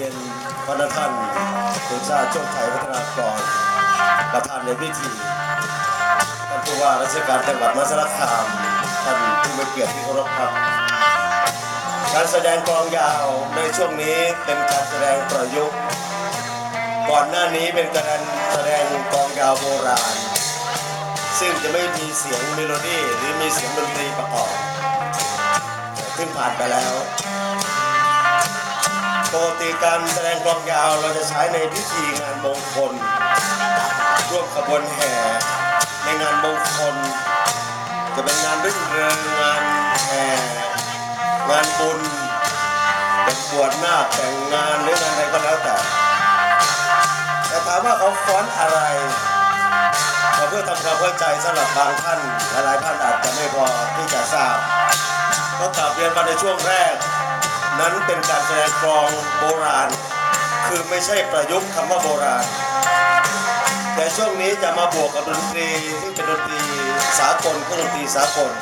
รียนพระท่านตุลชาติโชคชัยพัฒนากรประธานในพิธีท่านผู้ว่าราชการจังหวัดมหาสารคามท่านผู้มีเกียรติที่เคารพครับ การแสดงกลองยาวในช่วงนี้เป็นการแสดงประยุกต์ ก่อนหน้านี้เป็นการแสดงกลองยาวโบราณ ซึ่งจะไม่มีเสียงเมโลดี้หรือมีเสียงดนตรีประกอบซึ่งผ่านไปแล้ว ปกติการแสดงกลองยาวเราจะใช้ในพิธีงานมงคล ร่วมขบวนแห่ในงานมงคล จะเป็นงานรื่นเริงงานแห่งานบุญเป็นบวชหน้าแต่งงานหรืองานอะไรก็แล้วแต่แต่ถามว่าเขาฟ้อนอะไรเพื่อทำความเข้าใจสำหรับบางท่านหลายๆท่านอาจจะไม่พอที่จะทราบก็กลับเรียนมาในช่วงแรก นั้นเป็นการแสดงกลองโบราณ คือไม่ใช่ประยุกต์คำว่าโบราณ แต่ช่วงนี้จะมาบวกกับดนตรีที่เป็นดนตรีสากลคือดนตรีสากล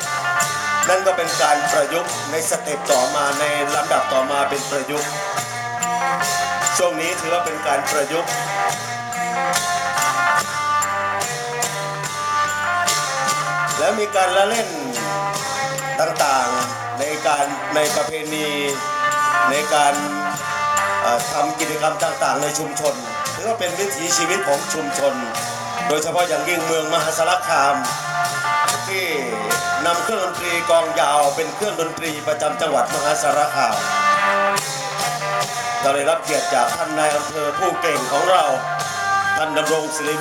นั่นก็เป็นการประยุกต์ในสเต็ปต่อมาในลำดับต่อมาเป็นประยุกต์ ช่วงนี้ถือว่าเป็นการประยุกต์แล้วมีการละเล่นต่างๆในการในประเพณี ในการทำกิจกรรมต่างๆ ในชุมชนถือว่าเป็นวิถีชีวิตของชุมชน โดยเฉพาะอย่างยิ่งเมืองมหาสารคาม ที่นำเครื่องดนตรีกองยาวเป็นเครื่องดนตรีประจำจังหวัดมหาสารคามเราได้รับเกียรติจากท่านนายอำเภอผู้เก่งของเราท่านดำรงศิริ